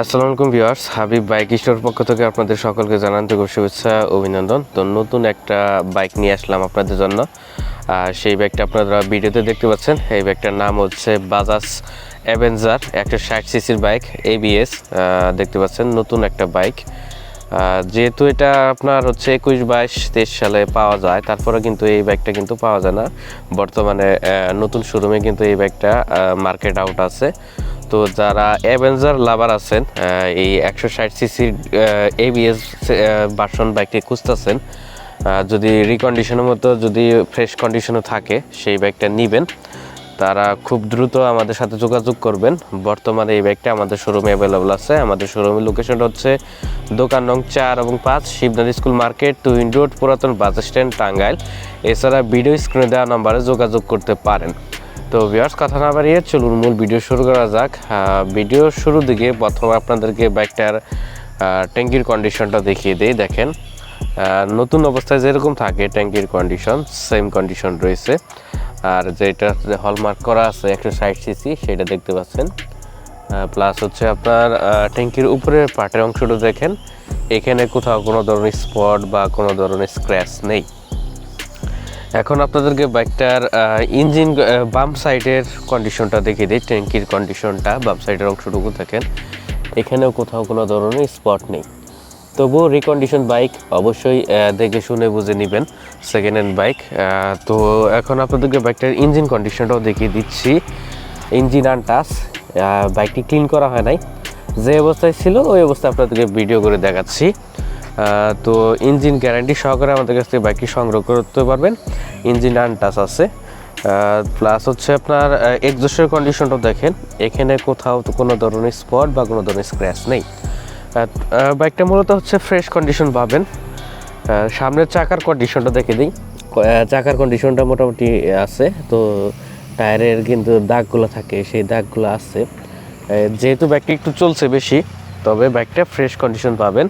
আসসালামু আলাইকুম viewers, Habib bike store পক্ষ থেকে আপনাদের সকলকে জানান তো শুভেচ্ছা, অভিনন্দন। তো নতুন একটা বাইক নিয়ে আসলাম আপনাদের জন্য। আর সেই বাইকটা আপনারা ভিডিওতে দেখতে পাচ্ছেন। এই বাইকটার নাম হচ্ছে বাজাজ অ্যাভেঞ্জার একটা ষাট সিসির বাইক এবিএস দেখতে পাচ্ছেন, নতুন একটা বাইক। যেহেতু এটা আপনার হচ্ছে একুশ বাইশ তেইশ সালে পাওয়া যায় তারপরে কিন্তু এই বাইকটা কিন্তু পাওয়া যায় না। বর্তমানে নতুন শোরুমে কিন্তু এই বাইকটা মার্কেট আউট আছে। তো যারা অ্যাভেঞ্জার লাভার আছেন এই একশো ষাট সিসির এবিএস ভার্সন বাইকটি খুঁজতেছেন যদি রিকন্ডিশনের মতো যদি ফ্রেশ কন্ডিশনে থাকে, সেই বাইকটা নেবেন। তারা খুব দ্রুত আমাদের সাথে যোগাযোগ করবেন। বর্তমানে এই বাইকটা আমাদের শোরুমে অ্যাভেলেবল আছে। আমাদের শোরুমের লোকেশনটা হচ্ছে দোকান নং চার এবং পাঁচ, Shibnath school market twin road, পুরাতন বাস স্ট্যান্ড, টাঙ্গাইল। এছাড়া ভিডিও স্ক্রিনে দেওয়া নাম্বারে যোগাযোগ করতে পারেন। তো ভিউয়ার্স, কথা না বাড়িয়ে চলুন মূল ভিডিও শুরু করা যাক। ভিডিও শুরু দিকে প্রথমে আপনাদেরকে বাইকটার ট্যাঙ্কির কন্ডিশনটা দেখিয়ে দিই, দেখেন। নতুন অবস্থায় যেরকম থাকে ট্যাঙ্কির কন্ডিশন সেম কন্ডিশন রয়েছে। আর যেটা হলমার্ক করা আছে একশো ষাট সিসি সেটা দেখতে পাচ্ছেন। প্লাস হচ্ছে আপনার ট্যাঙ্কির উপরের পাটের অংশটা দেখেন। এখানে কোথাও কোনো ধরনের স্পট বা কোনো ধরনের স্ক্র্যাচ নেই। এখন আপনাদেরকে বাইকটার ইঞ্জিন বাম সাইডের কন্ডিশনটা দেখিয়ে দিই, ট্যাঙ্কির কন্ডিশনটা বাম সাইডের অংশটুকু থাকেন এখানেও কোথাও কোনো ধরনের স্পট নেই। তবুও রিকন্ডিশন বাইক অবশ্যই দেখে শুনে বুঝে নেবেন সেকেন্ড হ্যান্ড বাইক তো এখন আপনাদেরকে বাইকটার ইঞ্জিন কন্ডিশনটাও দেখিয়ে দিচ্ছি। ইঞ্জিন আনটাস বাইকটি ক্লিন করা হয় নাই। যে অবস্থায় ছিল, ওই অবস্থায় আপনাদেরকে ভিডিও করে দেখাচ্ছি। তো ইঞ্জিন গ্যারান্টি সহকারে আমাদের কাছ থেকে বাইকটি সংগ্রহ করতে পারবেন। ইঞ্জিন আনটাচ আছে। প্লাস হচ্ছে আপনার এক্সজস্টের কন্ডিশনটা দেখেন। এখানে কোথাও তো কোনো ধরনের স্পট বা কোনো ধরনের স্ক্র্যাচ নেই। বাইকটা মূলত হচ্ছে ফ্রেশ কন্ডিশন পাবেন। সামনের চাকার কন্ডিশনটা দেখে দিই। চাকার কন্ডিশনটা মোটামুটি আছে। তো টায়ারের কিন্তু দাগগুলো থাকে, সেই দাগগুলো আছে। যেহেতু বাইকটি একটু চলছে বেশি, তবে বাইকটা ফ্রেশ কন্ডিশন পাবেন।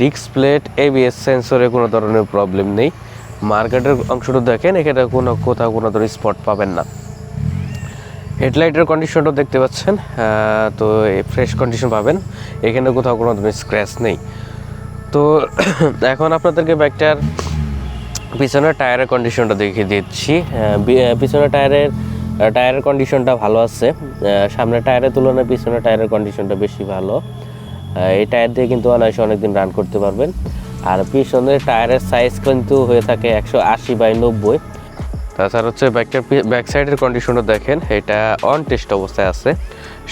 ডিস্ক প্লেট এবিএস সেন্সরে কোনো ধরনের প্রবলেম নেই। মার্কেটের অংশটা দেখেন, এখানে কোনো কোথাও কোনো ধরনের স্পট পাবেন না। হেডলাইটের কন্ডিশনটাও দেখতে পাচ্ছেন তো ফ্রেশ কন্ডিশন পাবেন। এখানে কোথাও কোনো স্ক্র্যাচ নেই। তো এখন আপনাদেরকে বাইকটার পিছনের টায়ারের কন্ডিশনটা দেখিয়ে দিচ্ছি। পিছনের টায়ারের টায়ারের কন্ডিশনটা ভালো আছে। সামনের টায়ারের তুলনায় পিছনের টায়ারের কন্ডিশনটা বেশি ভালো। এই টায়ার দিয়ে কিন্তু অনায়াসে অনেকদিন রান করতে পারবেন। আর পিছনের টায়ারের সাইজ কিন্তু হয়ে থাকে একশো আশি বাই নব্বই। তাছাড়া হচ্ছে ব্যাকটার ব্যাক সাইডের কন্ডিশনটা দেখেন, এটা অন টেস্ট অবস্থায় আছে।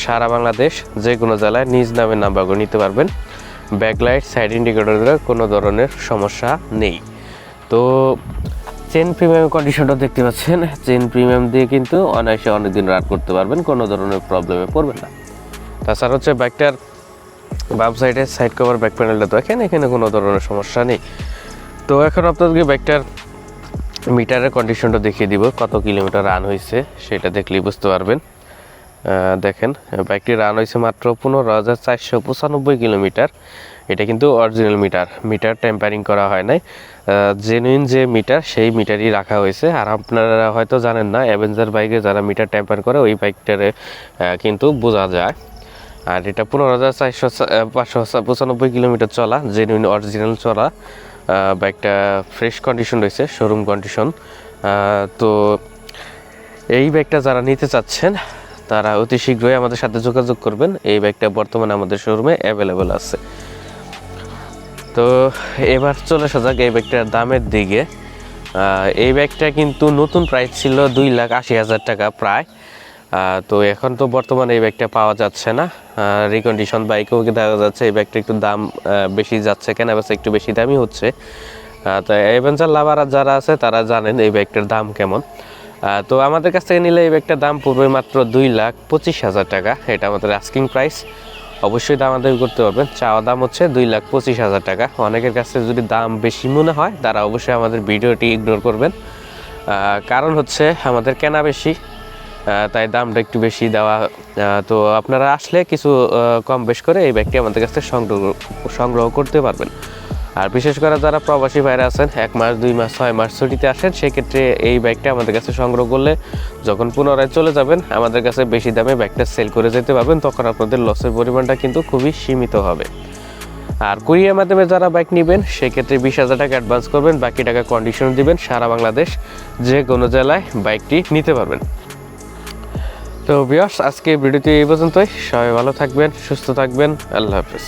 সারা বাংলাদেশ যে কোনো জেলায় নিজ নামের নাম্বারগুলো নিতে পারবেন। ব্যাকলাইট সাইড ইন্ডিকেটরের কোনো ধরনের সমস্যা নেই। তো চেন প্রিমিয়াম কন্ডিশনটা দেখতে পাচ্ছেন। চেন প্রিমিয়াম দিয়ে কিন্তু অনায়াসে অনেকদিন রান করতে পারবেন, কোনো ধরনের প্রবলেমে পড়বেন না। তাছাড়া হচ্ছে বাইকটার বাম সাইডে সাইড কভার ব্যাক প্যানেলটা দেখেন, এখানে কোনো ধরনের সমস্যা নেই। তো এখন আপনাদেরকে বাইকটার মিটারের কন্ডিশনটা দেখিয়ে দিব, কত কিলোমিটার রান হয়েছে সেটা দেখলেই বুঝতে পারবেন। দেখেন বাইকটি রান হয়েছে মাত্র পনেরো হাজার চারশো পঁচানব্বই কিলোমিটার। এটা কিন্তু অরিজিনাল মিটার মিটার টেম্পারিং করা হয় নাই। জেনুইন যে মিটার সেই মিটারই রাখা হয়েছে আর আপনারা হয়তো জানেন না অ্যাভেঞ্জার বাইকে যারা মিটার টেম্পার করে, ওই বাইকটারে কিন্তু বোঝা যায়। আর এটা পনেরো হাজার চারশো পাঁচশো পঁচানব্বই কিলোমিটার চলা জেনুইন অরিজিনাল চলা। বাইকটা ফ্রেশ কন্ডিশন রয়েছে শোরুম কন্ডিশন তো এই বাইকটা যারা নিতে চাচ্ছেন, তারা অতি শীঘ্রই আমাদের সাথে যোগাযোগ করবেন। এই বাইকটা বর্তমানে আমাদের শোরুমে অ্যাভেলেবেল আছে। তো এবার চলে আসা যাক এই ব্যাগটার দামের দিকে। এই ব্যাগটা কিন্তু নতুন প্রাইস ছিল দুই লাখ আশি হাজার টাকা প্রায়। তো এখন তো বর্তমানে এই ব্যাগটা পাওয়া যাচ্ছে না। রিকন্ডিশন বাইকেও দেখা যাচ্ছে এই ব্যাগটা একটু দাম বেশি যাচ্ছে কেনা বেচা, একটু বেশি দামই হচ্ছে। তো এভেঞ্জার লাভার যারা আছে, তারা জানেন এই ব্যাগটার দাম কেমন। তো আমাদের কাছ থেকে নিলে এই ব্যাগটার দাম পড়বে মাত্র দুই লাখ পঁচিশ হাজার টাকা। এটা আমাদের আস্কিং প্রাইস অবশ্যই দাম দামাদামি করতে পারবেন চাওয়া দাম হচ্ছে দুই লাখ পঁচিশ হাজার টাকা। অনেকের কাছে যদি দাম বেশি মনে হয়, তারা অবশ্যই আমাদের ভিডিওটি ইগনোর করবেন। কারণ হচ্ছে আমাদের কেনা বেশি। তাই দামটা একটু বেশি দেওয়া তো আপনারা আসলে কিছু কম বেশ করে এই ব্যাগটি আমাদের কাছ থেকে সংগ্রহ সংগ্রহ করতে পারবেন। আর বিশেষ করে যারা প্রবাসী বাইরে আছেন, এক মাস, দুই মাস, ছয় মাস ছুটিতে আসেন, সেক্ষেত্রে এই বাইকটা আমাদের কাছে সংগ্রহ করলে যখন পুনরায় চলে যাবেন, আমাদের কাছে বেশি দামে ব্যাগটা সেল করে যেতে পারবেন, তখন আপনাদের লসের পরিমাণটা কিন্তু খুবই সীমিত হবে। আর কুরিয়ার মাধ্যমে যারা বাইক নেবেন, সেক্ষেত্রে বিশ হাজার টাকা অ্যাডভান্স করবেন, বাকি টাকা কন্ডিশন দিবেন, সারা বাংলাদেশ যে কোনো জেলায় বাইকটি নিতে পারবেন। তো বিয়ার্স আজকে ভিডিওটি এই পর্যন্তই। সবাই ভালো থাকবেন সুস্থ থাকবেন। আল্লাহ হাফেজ।